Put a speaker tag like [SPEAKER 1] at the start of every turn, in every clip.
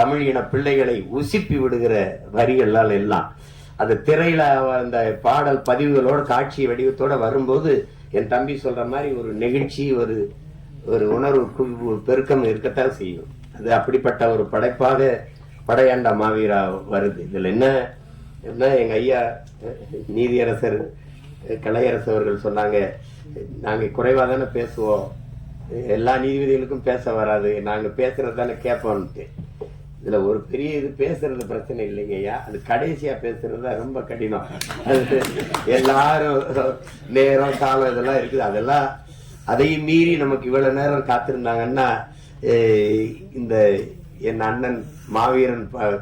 [SPEAKER 1] தமிழ் இன பிள்ளைகளை உசிப்பி விடுகிற வரிகளால் எல்லாம். அந்த திரையில அந்த பாடல் பதிவுகளோட காட்சி வடிவத்தோட வரும்போது என் தம்பி சொல்ற மாதிரி ஒரு நெகிழ்ச்சி ஒரு ஒரு உணர்வு கு- பெருக்கம் இருக்கத்தான் செய்யும். அது அப்படிப்பட்ட ஒரு படைப்பாக படையாண்டா மாவீரா வருது. இதுல என்ன என்ன எங்க ஐயா நீதியரசர் கலையரசு அவர்கள் சொன்னாங்க நாங்க குறைவா தானே பேசுவோம். எல்லா நீதிபதிகளுக்கும் பேச வராது. நாங்க பேசுறது தானே கேட்போம்ட்டு. இதுல ஒரு பெரிய இது பேசுறது பிரச்சனை இல்லைங்க ஐயா. அது கடைசியா பேசுறது தான் ரொம்ப கடினம். அது எல்லாரும் நேரம் காலம் இதெல்லாம் இருக்குது. அதெல்லாம் அதையும் மீறி நமக்கு இவ்வளவு நேரம் காத்திருந்தாங்கன்னா இந்த என் அண்ணன் மாவீரன் ப-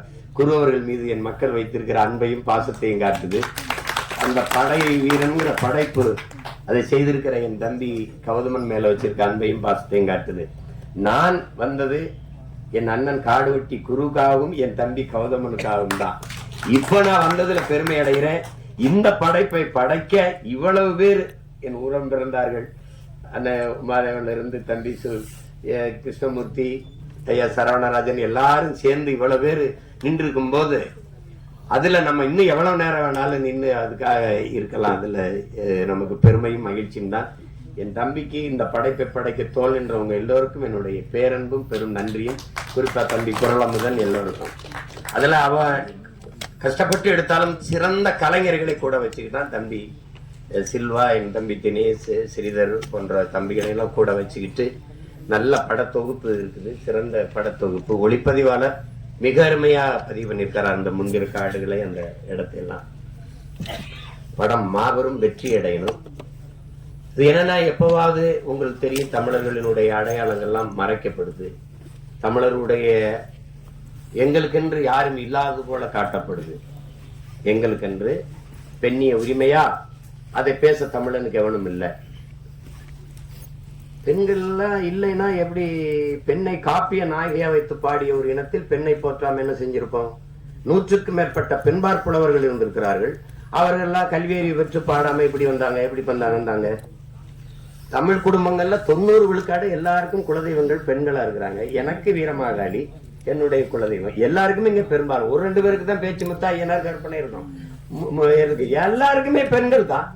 [SPEAKER 1] மீது என் மக்கள் வைத்திருக்கிற அன்பையும் பாசத்தையும் காட்டுது. அந்த படை வீரனுங்கிற படைப்பு அதை செய்திருக்கிற என் தம்பி கௌதமன் மேல வச்சிருக்க அன்பையும் பாசத்தையும் காட்டுது. நான் வந்தது என் அண்ணன் காடுவெட்டி குருக்காகவும் என் தம்பி கௌதமனுக்காகவும் தான். இப்ப நான் வந்ததுல பெருமை அடைகிறேன். இந்த படைப்பை படைக்க இவ்வளவு பேர் என் உரம் பிறந்தார்கள். அண்ணன் உமாதேவன்ல இருந்து தம்பி சு கிருஷ்ணமூர்த்தி ஐயா சரவணராஜன் எல்லாரும் சேர்ந்து இவ்வளவு பேர் நின்று இருக்கும்போது அதுல நம்ம இன்னும் எவ்வளவு நேரம் வேணாலும் நின்று அதுக்காக இருக்கலாம். அதுல நமக்கு பெருமையும் மகிழ்ச்சியும் தான். என் தம்பிக்கு இந்த படைப்பை படைக்க தோல் என்றவங்க எல்லோருக்கும் என்னுடைய பேரன்பும் பெரும் நன்றியும். குறிப்பா தம்பி குரலமுதன் எல்லோருக்கும். அதில் அவ கஷ்டப்பட்டு எடுத்தாலும் சிறந்த கலைஞர்களை கூட வச்சுக்கிட்டு தான் தம்பி சில்வா என் தம்பி தினேஷ் ஸ்ரீதர் போன்ற தம்பிகளை எல்லாம் கூட வச்சுக்கிட்டு நல்ல படத்தொகுப்பு இருக்குது. சிறந்த படத்தொகுப்பு. ஒளிப்பதிவாளர் மிக அருமையாக பதிவு பண்ணியிருக்காரு அந்த முன்பிற்காடுகளை அந்த இடத்தையெல்லாம் படம் மாபெரும் வெற்றி அடையணும். இது என்னன்னா எப்பவாவது உங்களுக்கு தெரியும் தமிழர்களினுடைய அடையாளங்கள்லாம் மறைக்கப்படுது. தமிழருடைய எங்களுக்கென்று யாரும் இல்லாதது போல காட்டப்படுது. எங்களுக்கென்று பெண்ணிய உரிமையா? அதை பேச தமிழனுக்கு எவனும் இல்லை. பெண்கள்லாம் இல்லைன்னா எப்படி பெண்ணை காப்பிய நாயகியா வைத்து பாடிய ஒரு இனத்தில் பெண்ணை போற்றாம என்ன செஞ்சிருப்போம்? நூற்றுக்கும் மேற்பட்ட பெண்பார் புலவர்கள் இருந்திருக்கிறார்கள். அவர்கள்லாம் கல்வியறிவு பெற்று பாடாம எப்படி வந்தாங்க எப்படி வந்தாங்க தமிழ் குடும்பங்கள்ல தொண்ணூறு விழுக்காடு எல்லாருக்கும் குலதெய்வங்கள் பெண்களா இருக்கிறாங்க. எனக்கு வீரமாகாளி என்னுடைய குலதெய்வம். எல்லாருக்குமே இங்க பெரும்பாலும். ஒரு ரெண்டு பேருக்கு தான் பேச்சு முத்தா ஐயனார் கற்பனை இருக்கும் இருக்கு. எல்லாருக்குமே பெண்கள் தான்.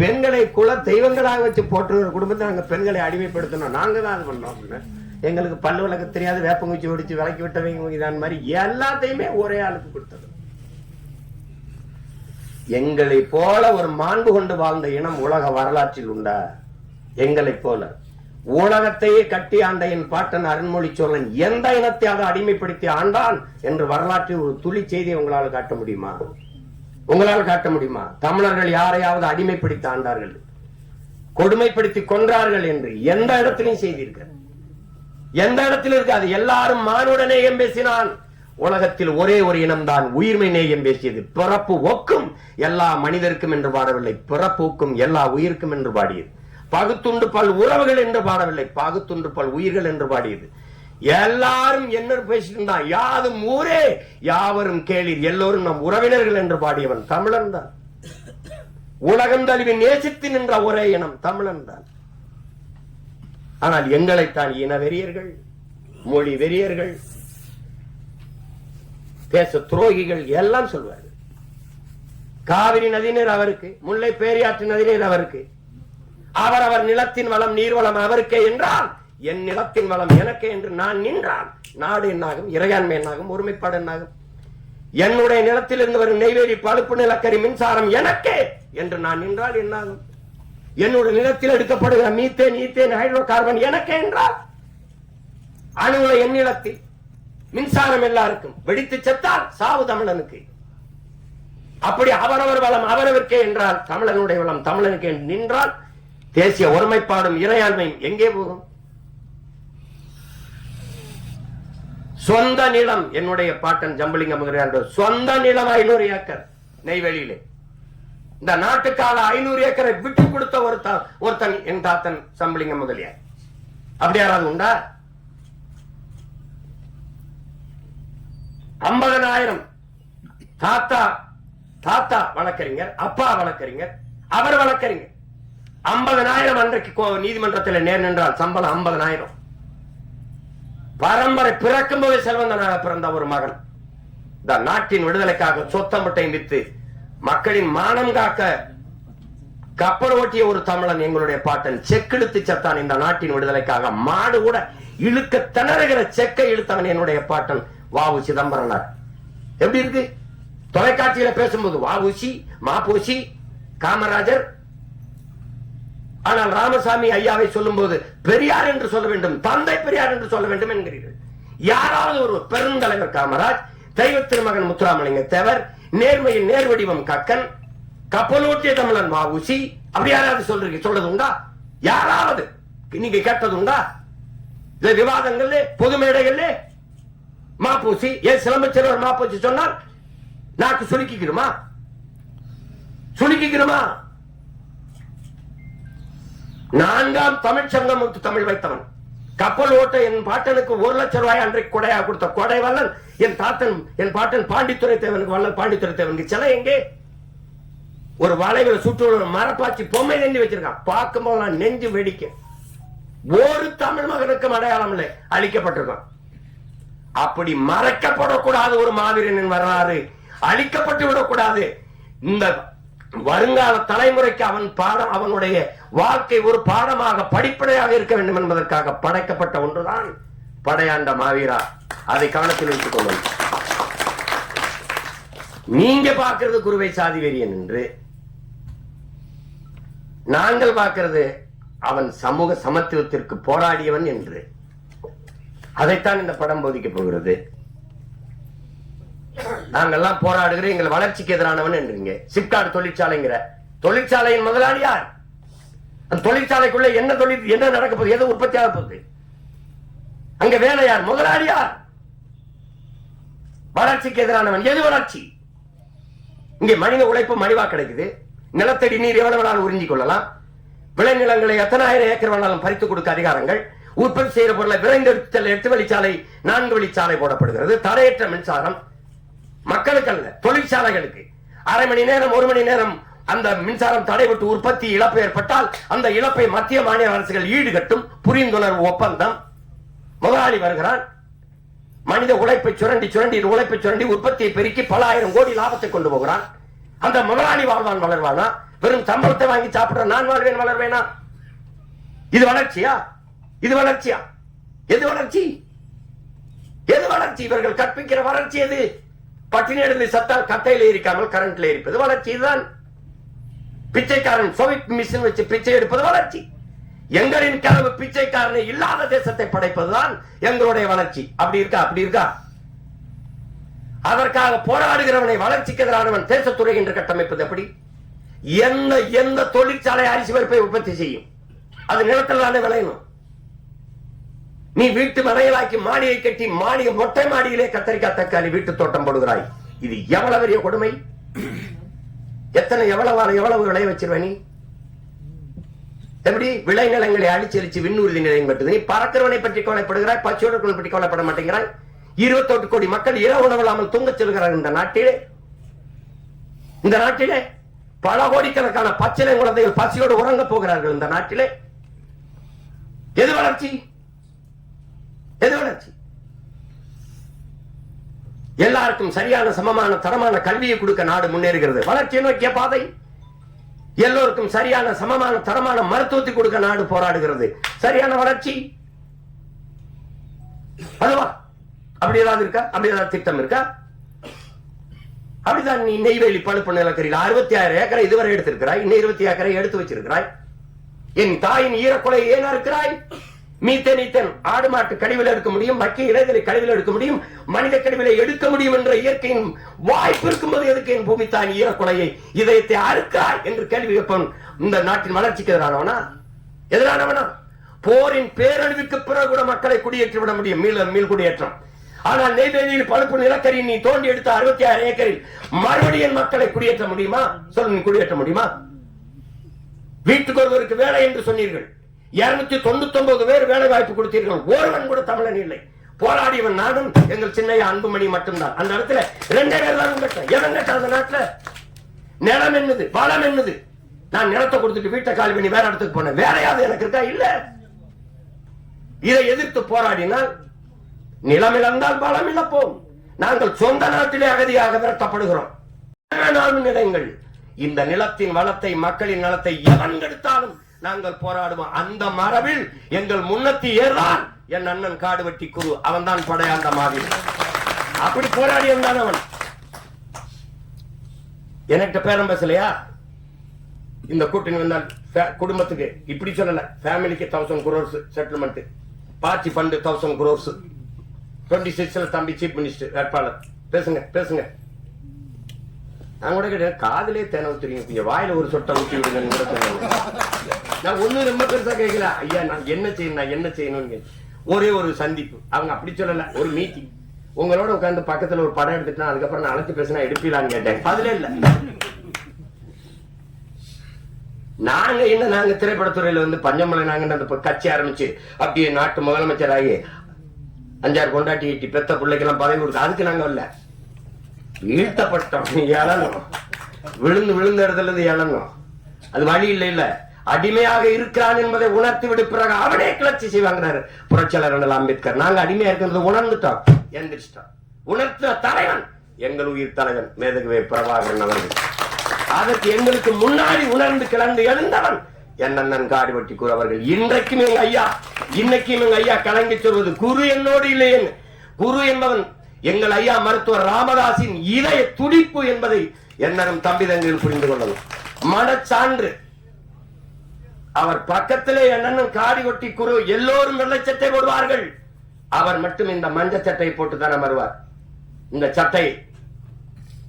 [SPEAKER 1] பெண்களை குல தெய்வங்களாக வச்சு போட்டுருக்கிற குடும்பத்தை நாங்க பெண்களை அடிமைப்படுத்தணும். நாங்க தான் அது பண்ணோம். அப்படின்னு. எங்களுக்கு பல்லு விளக்க தெரியாது வேப்பங்குச்சி ஒடிச்சு விளக்கி விட்டவங்க இதான் மாதிரி எல்லாத்தையுமே ஒரே ஆளுக்கு கொடுத்தது. எங்களை போல ஒரு மாண்பு கொண்டு வாழ்ந்த இனம் உலக வரலாற்றில் உண்டா? எங்களை போல. உலகத்தையே கட்டி ஆண்ட என் பாட்டன் அருண்மொழி சோழன் எந்த இனத்தையாவது அடிமைப்படுத்தி ஆண்டான் என்று வரலாற்றில் ஒரு துளி செய்தியை உங்களால் காட்ட முடியுமா? உங்களால் காட்ட முடியுமா? தமிழர்கள் யாரையாவது அடிமைப்படுத்தி ஆண்டார்கள்? கொடுமைப்படுத்தி கொன்றார்கள் என்று எந்த இடத்திலையும் செய்திருக்கிறார் எந்த இடத்தில் இருக்காது. எல்லாரும் மானுட நேயம் பேசினான் உலகத்தில் ஒரே ஒரு இனம்தான் உயிர்மை நேயம் பேசியது பிறப்பு ஒக்கும். எல்லா மனிதருக்கும் என்று பாடவில்லை பிறப்பு ஒக்கும். எல்லா உயிருக்கும் என்று பாடியது பகுத்துண்டு பல் உறவுகள் என்று பாடவில்லை பகுத்துண்டு பல் உயிர்கள் என்று பாடியது. எல்லாரும் என்ன பேசிட்டு இருந்தான் யாதும் ஊரே யாவரும் கேளீர் எல்லோரும் நம் உறவினர்கள் என்று பாடியவன் தமிழன் தான். உலகம் தழுவி நேசித்து நின்ற ஒரே இனம் தமிழன் தான். ஆனால் எங்களைத்தான் இன வெறியர்கள் மொழி வெறியர்கள் தேச துரோகிகள் எல்லாம் சொல்வார்கள். காவிரி நதிநீர் அவருக்கு முல்லை பேரியாற்று நதிநீர் அவருக்கு அவரவர் நிலத்தின் வளம் நீர்வளம் அவருக்கே என்றால் என் நிலத்தின் வளம் எனக்கே என்று நான் நின்றால் நாடு என்னாகும் இறையாண்மை என்னாகும் ஒருமைப்பாடு என்னாகும்? என்னுடைய நிலத்திலிருந்து வரும் நெய்வேலி பழுப்பு நிலக்கரி மின்சாரம் எனக்கே என்று நான் நின்றால் என்னாகும்? என்னுடைய நிலத்தில் எடுக்கப்படுகிற மீத்தேன் ஈத்தேன் ஹைட்ரோ கார்பன் எனக்கே என்றால் அணுகுல என் நிலத்தில் மின்சாரம் எல்லாருக்கும் வெடித்து செத்தால் சாவு தமிழனுக்கு. அப்படி அவரவர் வளம் அவரவருக்கே என்றால் தமிழனுடைய வளம் தமிழனுக்கு நின்றால் தேசிய ஒருமைப்பாடும் இறையாண்மையும் எங்கே போகும்? சொந்த நிலம் என்னுடைய பாட்டன் ஜம்பலிங்கம் சொந்த நிலம் ஐநூறு ஏக்கர் நெய்வேலியிலே. இந்த நாட்டுக்கால ஐநூறு ஏக்கரை விட்டு கொடுத்த ஒருத்தன் ஒருத்தன் என் தாத்தன் சம்பளிங்க முதலியார். அப்படி யாராவது உண்டா? ஐம்பதனாயிரம். தாத்தா தாத்தா வழக்கறிஞர் அப்பா வழக்கறிஞர் அவர் வழக்கறிஞர். ஐம்பதனாயிரம் அன்றைக்கு கோ- நீதிமன்றத்தில் நேர் நின்றால் சம்பளம் ஐம்பதனாயிரம் பரம்பரை பிறக்கும் போது செல்வந்தனாக பிறந்த ஒரு மகன். இந்த நாட்டின் விடுதலைக்காக சொத்தம்பட்டை வித்து மக்களின் மானம் காக்க கப்பல் ஓட்டிய ஒரு தமிழன் எங்களுடைய பாட்டன். செக்கெடுத்து செத்தான் இந்த நாட்டின் விடுதலைக்காக. மாடு கூட இழுக்க திணறுகிற செக்கை இழுத்தவன் என்னுடைய பாட்டன் வாவு சிதம்பரனார். எப்படி இருக்கு? தொலைக்காட்சியில பேசும்போது வாவுசி மாப்போசி காமராஜர் ஆனால் ராமசாமி ஐயாவை சொல்லும் போது பெரியார் என்று சொல்ல வேண்டும் தந்தை பெரியார் என்று சொல்ல வேண்டும் என்கிறீர்கள். யாராவது ஒரு பெருந்தலைவர் காமராஜ் தெய்வ திருமகன் முத்துராமலிங்க தேவர் நேர்மையின் நேர்வடிவம் கக்கன் கப்பலோட்டிய தமிழன் மாவுசி அப்படி யாராவது சொல்றீங்க சொல்றது உண்டா யாராவது? நீங்க கேட்டது உண்டா இந்த விவாதங்கள்ல பொது மேடைகள்ல? மாப்பூசி ஏன் சிலம்பச்செல்வர் மாப்பூசி சொன்னால் நாக்கு சுருக்கிக்கிறோமா சுருக்கிக்கிறோமா நான்காம் தமிழ் சங்கம் தமிழ் வைத்தவன். கப்பல் ஓட்ட என் பாட்டனுக்கு ஒரு லட்சம் ரூபாய் அன்றைக்கு கொடையா கொடுத்த கொடை வல்லன் என் தாத்தன் என் பாட்டன் பாண்டித்துறை தேவனுக்கு வல்லன் பாண்டித்துறை தேவனுக்கு சில எங்கே? ஒரு வளைவில் சுற்று மரப்பாச்சி பொம்மை நெஞ்சு வச்சிருக்கான். பார்க்கும்போது நான் நெஞ்சு வெடிக்க. ஒரு தமிழ் மகனுக்கும் அடையாளம் இல்லை. அழிக்கப்பட்டிருக்கான். அப்படி மறைக்கப்படக்கூடாது ஒரு மாவீரனின் வரலாறு. அழிக்கப்பட்டு விடக்கூடாது. இந்த வருங்கால தலைமுறைக்கு அவன் பாடம் அவனுடைய வாழ்க்கை ஒரு பாடமாக படிப்படையாக இருக்க வேண்டும் என்பதற்காக படைக்கப்பட்ட ஒன்றுதான் படையாண்ட மாவீரா. அதை கவனத்தில் வைத்துக் கொள்ளும் நீங்க பார்க்கிறது குருவை சாதி வெறியன் என்று. நாங்கள் பார்க்கிறது அவன் சமூக சமத்துவத்திற்கு போராடியவன் என்று. அதைத்தான் இந்த படம் போதிக்கப் போகிறது. நாங்கெல்லாம் போராடுகிற எங்கள் வளர்ச்சிக்கு எதிரானவன் என்றீங்க. சிப்காட் தொழிற்சாலைங்கிற. தொழிற்சாலையின் முதலாளி யார்? அந்த தொழிற்சாலைக்குள்ள என்ன தொழில் என்ன நடக்க போகுது? எது உற்பத்தி ஆக போகுது? அங்க வேலை யார்? முதலாளி யார்? வளர்ச்சிக்கு எதிரானவன். எது வளர்ச்சி? இங்கே மனித உழைப்பு மலிவா கிடைக்குது. நிலத்தடி நீர் எவ்வளவு வேணாலும் உறிஞ்சிக் கொள்ளலாம். விளைநிலங்களை எத்தனாயிரம் ஏக்கர் வேணாலும் பறித்து கொடுக்க அதிகாரங்கள். உற்பத்தி செய்யற பொருளை விரைந்தெடுத்து செல்ல எட்டு வழிச்சாலை நான்கு வழிச்சாலை போடப்படுகிறது. தடையற்ற மின்சாரம் மக்களுக்கு அல்ல தொழிற்சாலைகளுக்கு. அரை மணி நேரம் ஒரு மணி நேரம் அந்த மின்சாரம் தடைபட்டு உற்பத்தி இழப்பு ஏற்பட்டால் அந்த இழப்பை மத்திய மாநில அரசுகள் ஈடுகட்டும். புரிந்துணர்வு ஒப்பந்தம். முதலாளி வருகிறான். மனித உழைப்பை சுரண்டி சுரண்டி உழைப்பை சுரண்டி உற்பத்தியை பெருக்கி பல ஆயிரம் கோடி லாபத்தை கொண்டு போகிறான். அந்த முதலாளி வாழ்வான் வளர்வானா? வெறும் சம்பளத்தை வாங்கி சாப்பிடுற நான் வாழ்வேன் வளர்வேனா? இது வளர்ச்சியா? இது வளர்ச்சியா? எது வளர்ச்சி? எது வளர்ச்சி? இவர்கள் கற்பிக்கிற வளர்ச்சி எது? பட்டினி இடத்துல சத்தால் கட்டையில இருக்காமல் கரண்ட்ல இருப்பது வளர்ச்சி. இதுதான் பிச்சைக்காரன் சோவியத் மிஷின் வச்சு பிச்சை எடுப்பது வளர்ச்சி. எங்களின் கனவு பிச்சைக்காரனை இல்லாத தேசத்தை படைப்பதுதான் எங்களுடைய வளர்ச்சி. அப்படி இருக்கா? அப்படி இருக்கா? அதற்காக போராடுகிறவனை வளர்ச்சிக்கு எதிரானவன் தேசத்துறை என்று கட்டமைப்பது எப்படி? எந்த எந்த தொழிற்சாலை அரிசி பருப்பை உற்பத்தி செய்யும்? அது நிலத்தில் தானே விளையணும். நீ வீட்டு மனையலாக்கி மாடியை கட்டி மாடிய மொட்டை மாடியிலே கத்தரிக்காய் தக்காளி வீட்டு தோட்டம் போடுகிறாய். இது எவ்வளவு பெரிய கொடுமை? எத்தனை எவ்வளவு எவ்வளவு விளைய வச்சிருவ நீ? எப்படி? விளைநிலங்களை அழிச்சரிச்சு விண்ணூர்தி நிலையம் கட்டுது. நீ பறக்கிறவனை பற்றி கவலைப்படுகிறாய் பச்சோடர்களை பற்றி கவலைப்பட மாட்டேங்கிறாய். இருபத்தெட்டு கோடி மக்கள் இரவு உணவில்லாமல் தூங்க தூங்கச் இந்த நாட்டிலே. இந்த நாட்டிலே பல கோடிக்கணக்கான பச்சிலை குழந்தைகள் பசியோடு உறங்க போகிறார்கள் இந்த நாட்டிலே. எது வளர்ச்சி எது வளர்ச்சி? எல்லாருக்கும் சரியான சமமான தரமான கல்வியை கொடுக்க நாடு முன்னேறுகிறது. வளர்ச்சியை நோக்கிய பாதை. எல்லோருக்கும் சரியான சமமான தரமான மருத்துவத்தை கொடுக்க நாடு போராடுகிறது. சரியான வளர்ச்சி. அதுவா? அப்படி ஏதாவது இருக்கா? அப்படி ஏதாவது திட்டம் இருக்கா? அப்படிதான் நீ நெய்வேலி பழுப்பு நிலக்கரியில் அறுபத்தி ஆறு ஏக்கரை இதுவரை எடுத்திருக்கிறாய். இன்னும் இருபத்தி ஏக்கரை எடுத்து வச்சிருக்கிறாய். என் தாயின் ஈரக்குலை ஏனா இருக்கிறாய் மீத்தேன் ஈத்தேன். ஆடு மாட்டு கழிவில் எடுக்க முடியும் மக்கிய இலைகளை கழிவில் எடுக்க முடியும் மனித கழிவிலை எடுக்க முடியும் என்ற இயற்கையின் வாய்ப்பு இருக்கும்போது எதுக்கு என் பூமி தான் ஈரக்குலையை இதயத்தை அறுக்கிறாய் என்று கேள்வி கேட்பவன் இந்த நாட்டின் வளர்ச்சிக்கு எதிரானவனா? எதிரானவனா? போரின் பேரழிவுக்கு பிறகு கூட மக்களை குடியேற்றி விட முடியும் மீள மீள் குடியேற்றம். ஆனால் நெய்வேலியில் பழுப்பு நிலக்கரி நீ தோண்டி எடுத்த அறுபத்தி ஆறு ஏக்கரில் மறுபடியும் மக்களை குடியேற்ற முடியுமா? சொல்லு நீ குடியேற்ற முடியுமா? வீட்டுக்கு ஒருவருக்கு வேலை என்று சொன்னீர்கள். இருநூத்தி தொண்ணூத்தி பேர் வேலை வாய்ப்பு கொடுத்தீர்கள். ஒருவன் கூட தமிழன் இல்லை. போராடியவன் நானும் எங்கள் சின்னைய அன்புமணி மட்டும்தான். அந்த இடத்துல ரெண்டே பேர் தான் கட்டேன் எவன் கட்ட அந்த நாட்டுல நிலம் என்னது பலம் என்னது? நான் நிலத்தை கொடுத்துட்டு வீட்டை காலி பண்ணி வேற இடத்துக்கு போனேன். வேறையாவது எனக்கு இருக்கா? இல்ல. இதை எதிர்த்து போராடினால் நிலம் இழந்தால் பலம் இழப்போம். நாங்கள் சொந்த நாட்டிலே அகதியாக விரட்டப்படுகிறோம். வேணாலும் நிலங்கள் இந்த நிலத்தின் வளத்தை மக்களின் நலத்தை எவன் எடுத்தாலும் நாங்கள் போராடுவோம். அந்த மரபில் எங்கள் முன்னத்தி ஏறான் என் அண்ணன் காடு வெட்டி குரு. அவன் தான் படையாண்ட மாதிரி அப்படி போராடி இருந்தான் அவன். என்கிட்ட பேரம் பேசலையா? இந்த கூட்டணி வந்தால் குடும்பத்துக்கு இப்படி சொல்லல. ஃபேமிலிக்கு thousand crores settlement party fund thousand crores twenty சிக்ஸ்ல தம்பி சீஃப் மினிஸ்டர் வேட்பாளர். பேசுங்க பேசுங்க. நான் கூட கேட்டேன் காதலே தேன ஊத்துறீங்க. கொஞ்சம் வாயில ஒரு சொட்டை ஊற்றி விடுங்கன்னு கூட சொன்னாங்க. நான் ஒண்ணு ரொம்ப பெருசா கேட்கல ஐயா நான் என்ன செய்யணும் நான் என்ன செய்யணும்னு. ஒரே ஒரு சந்திப்பு. அவங்க அப்படி சொல்லல. ஒரு மீட்டிங் உங்களோட உட்கார்ந்து பக்கத்துல ஒரு படம் எடுத்துட்டா அதுக்கப்புறம் நான் அழைச்சு பேசினா எடுப்பீங்களான்னு கேட்டேன். அதுல இல்ல. நாங்க என்ன நாங்க திரைப்படத்துறையில வந்து பஞ்சமலை நாங்க அந்த கட்சி ஆரம்பிச்சு அப்படியே நாட்டு முதலமைச்சர் ஆகி அஞ்சாறு கொண்டாட்டி ஈட்டி பெத்த பிள்ளைக்கெல்லாம் பதவி கொடுத்து அதுக்கு நாங்க வரல. வீழ்த்தப்பட்டோம். எழணும் விழுந்து விழுந்த இடத்துல இருந்து எழணும் அது வழி இல்லை இல்ல அடிமையாக இருக்கிறான் என்பதை உணர்த்தி விடு பிறகு அவனே கிளர்ச்சி செய்வாங்கிறாரு. புரட்சியாளர் அண்ணல் அம்பேத்கர் நாங்க அடிமையா இருக்கிறது உணர்ந்துட்டோம். எந்திரிச்சிட்டோம். உணர்த்த தலைவன் எங்கள் உயிர் தலைவன் மேதகுவே பிரபாகரன் அவர்கள். அதற்கு எங்களுக்கு முன்னாடி உணர்ந்து கிளர்ந்து எழுந்தவன் என் அண்ணன் காடுவெட்டி கூறு அவர்கள். இன்றைக்கும் எங்க ஐயா இன்னைக்கும் எங்க ஐயா கலங்கி சொல்வது குரு என்னோடு இல்லையேன் குரு என்பவன் எங்கள் ஐயா மருத்துவர் ராமதாஸின் இதய துடிப்பு என்பதை என்னும் தம்பி தங்கையில் புரிந்து கொள்ளலாம். மனச்சான்று அவர் பக்கத்திலே என்னன்னு காடி ஒட்டி குரு எல்லோரும் வெள்ளை சட்டை போடுவார்கள். அவர் மட்டும் இந்த மஞ்ச சட்டை போட்டுதான் வருவார் இந்த சட்டை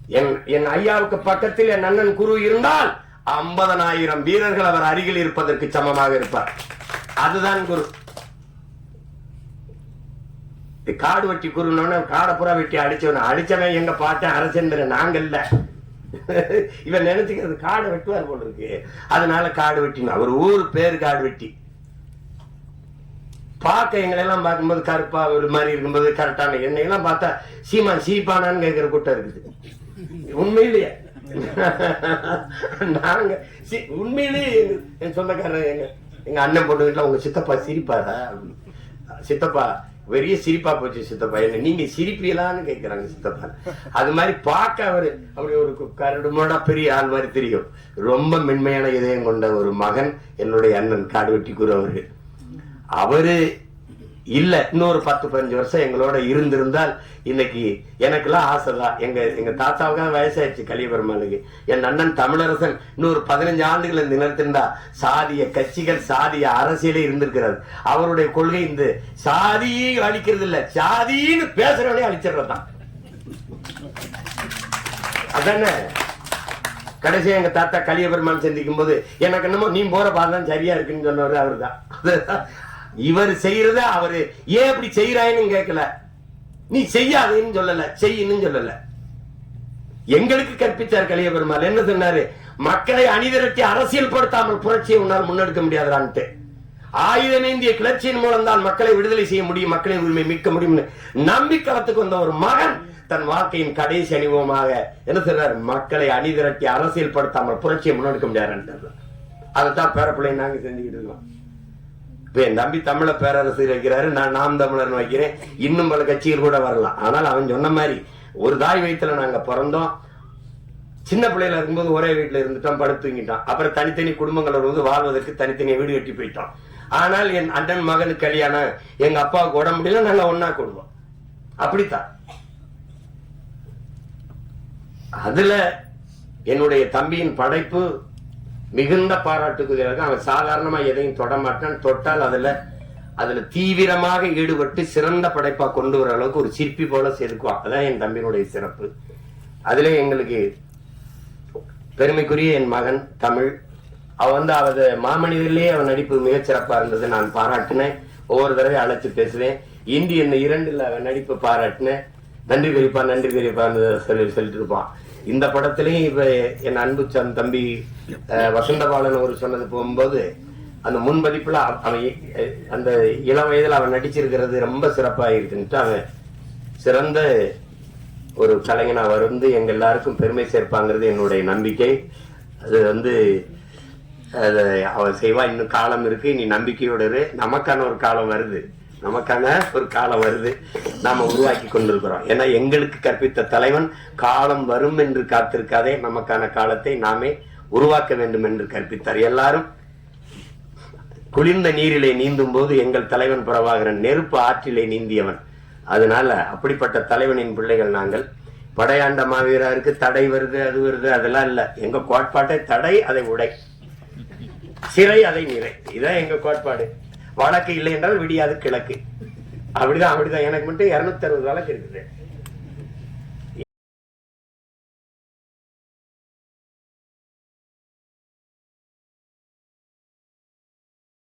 [SPEAKER 1] என் என் ஐயாவுக்கு பக்கத்தில் என் அண்ணன் குரு இருந்தால் ஐம்பதனாயிரம் வீரர்கள் அவர் அருகில் இருப்பதற்கு சமமாக இருப்பார். அதுதான் குரு. காடு வெட்டி குருனோட காடை புறா வெட்டி அடிச்சவன அடிச்சவன் எங்க பார்த்தேன் அரசேந்திரன் நாங்க இல்ல இவன் நினைச்சுக்கிறது காடு வெட்டுவார் போல இருக்கு. அதனால காடு வெட்டினா அவர் ஊர் பேர் காடு வெட்டி. பார்க்க எங்களை எல்லாம் பார்க்கும்போது கருப்பா ஒரு மாதிரி இருக்கும்போது கரெக்டான என்னை எல்லாம் பார்த்தா சீமான் சீப்பானான்னு கேட்கிற கூட்டம் இருக்குது. உண்மையிலேயே. நாங்க உண்மையிலேயே எங்க- என் சொந்தக்காரர் எங்க எங்க அண்ணன் பொண்ணு வீட்டுல உங்க சித்தப்பா சிரிப்பாரா? சித்தப்பா பெரிய சிரிப்பா போச்சு சித்தப்பா. என்ன நீங்க சிரிப்பீங்களான்னு கேக்குறாங்க சித்தப்பா. அது மாதிரி பார்க்க அவரு அப்படி ஒரு கு- பெரிய ஆள் மாதிரி தெரியும். ரொம்ப மென்மையான இதயம் கொண்ட ஒரு மகன் என்னுடைய அண்ணன் காடுவெட்டி குரு அவரு. அவரு இல்ல இன்னொரு பத்து பதினஞ்சு வருஷம் எங்களோட இருந்திருந்தால் இன்னைக்கு எனக்கெல்லாம் ஆசைதான். எங்க எங்க தாத்தாவுக்கு வயசாயிடுச்சு கலியபெருமாளுக்கு. என் அண்ணன் தமிழரசன் இன்னொரு பதினஞ்சு ஆண்டுகள் இந்த நிலத்திருந்தா சாதிய கட்சிகள் சாதிய அரசியலே இருந்திருக்கிறது. அவருடைய கொள்கை இந்த. சாதியை அழிக்கிறது இல்ல சாதின்னு பேசுறவனே அழிச்சிடுறதுதான். அதானே? கடைசியா எங்க தாத்தா கலியபெருமான் சந்திக்கும் போது எனக்கு என்னமோ நீ போற பாதான் சரியா இருக்குன்னு சொன்னவர் அவர்தான். இவர் செய்யறத அவரு ஏன் அப்படி செய்யறாயின்னு கேட்கல. நீ செய்யாதேன்னு சொல்லல செய்யணும்னு சொல்லல. எங்களுக்கு கற்பித்தார் கலிய பெருமாள் என்ன சொன்னாரு? மக்களை அணிதிரட்டி அரசியல் படுத்தாமல் புரட்சியை உன்னால் முன்னெடுக்க முடியாதான்ட்டு ஆயுதமேந்திய கிளர்ச்சியின் மூலம் தான் மக்களை விடுதலை செய்ய முடியும் மக்களின் உரிமை மீட்க முடியும்னு நம்பிக்கலத்துக்கு வந்த ஒரு மகன் தன் வாழ்க்கையின் கடைசி அனுபவமாக என்ன சொல்றாரு மக்களை அணிதிரட்டி அரசியல் படுத்தாமல் புரட்சியை முன்னெடுக்க முடியாதுன்றது. அதைத்தான் பேரப்பிள்ளை நாங்க செஞ்சுக்கிட்டு இருக்கோம். இப்போ என் தம்பி தமிழ பேரரசு வைக்கிறாரு நான் நாம் தமிழர்னு வைக்கிறேன். இன்னும் பல கட்சிகள் கூட வரலாம். ஆனால் அவன் சொன்ன மாதிரி ஒரு தாய் வயிற்றுல நாங்க பிறந்தோம். சின்ன பிள்ளையில இருக்கும்போது ஒரே வீட்டில் இருந்துட்டோம் படுத்து தூங்கிட்டோம். அப்புறம் தனித்தனி குடும்பங்கள் வந்து வாழ்வதற்கு தனித்தனி வீடு கட்டி போயிட்டோம். ஆனால் என் அண்ணன் மகனுக்கு கல்யாணம் எங்க அப்பாவுக்கு உடம்பு முடியல நாங்க ஒன்னா குடும்பம். அப்படித்தான். அதுல என்னுடைய தம்பியின் படைப்பு மிகுந்த பாராட்டுக்குரியவர்கள் அவன் சாதாரணமா எதையும் தொடமாட்டான் தொட்டால் அதுல அதுல தீவிரமாக ஈடுபட்டு சிறந்த படைப்பா கொண்டு வர அளவுக்கு ஒரு சிற்பி போல செதுக்குவான். அதான் என் தம்பியினுடைய சிறப்பு. அதுல எங்களுக்கு பெருமைக்குரிய என் மகன் தமிழ். அவன் வந்து அவத மாமனிதரிலேயே அவன் நடிப்பு மிகச்சிறப்பா இருந்தது. நான் பாராட்டினேன். ஒவ்வொரு தடவை அழைச்சு பேசுவேன். இந்தி இந்த இரண்டுல அவன் நடிப்பு பாராட்டினேன். நன்றி பெரியப்பா நன்றி பெரியப்பான்னு சொல்லி சொல்லிட்டு இருப்பான். இந்த படத்திலையும் இப்ப என் அன்பு சந்த் தம்பி வசந்தபாலன் ஒரு சொன்னது போகும்போது அந்த முன்பதிப்புல அவன் அந்த இளம் வயதில் அவன் நடிச்சிருக்கிறது ரொம்ப சிறப்பாக இருக்குன்ட்டு அவன் சிறந்த ஒரு கலைஞனா வந்து எங்க எல்லாருக்கும் பெருமை சேர்ப்பாங்கிறது என்னுடைய நம்பிக்கை. அது வந்து அதை அவன் செய்வா. இன்னும் காலம் இருக்கு. நீ நம்பிக்கையோட நமக்கான ஒரு காலம் வருது. நமக்கான ஒரு காலம் வருது. நாம உருவாக்கி கொண்டிருக்கிறோம். ஏன்னா எங்களுக்கு கற்பித்த தலைவன் காலம் வரும் என்று காத்திருக்காதே நமக்கான காலத்தை நாமே உருவாக்க வேண்டும் என்று கற்பித்தார். எல்லாரும் குளிர்ந்த நீரிலே நீந்தும் போது எங்கள் தலைவன் பிரபாகரன் நெருப்பு ஆற்றிலே நீந்தியவன். அதனால அப்படிப்பட்ட தலைவனின் பிள்ளைகள் நாங்கள். படையாண்ட மாவீரருக்கு தடை வருது அது வருது அதெல்லாம் இல்ல. எங்க கோட்பாட்டை தடை அதை உடை. சிறை அதை நிறை. இதான் எங்க கோட்பாடு. வழக்கு இல்லை என்றால் விடியாது கிழக்கு. அப்படிதான் அப்படிதான். எனக்கு மட்டும் இருநூத்தி அறுபது வழக்கு இருக்குது.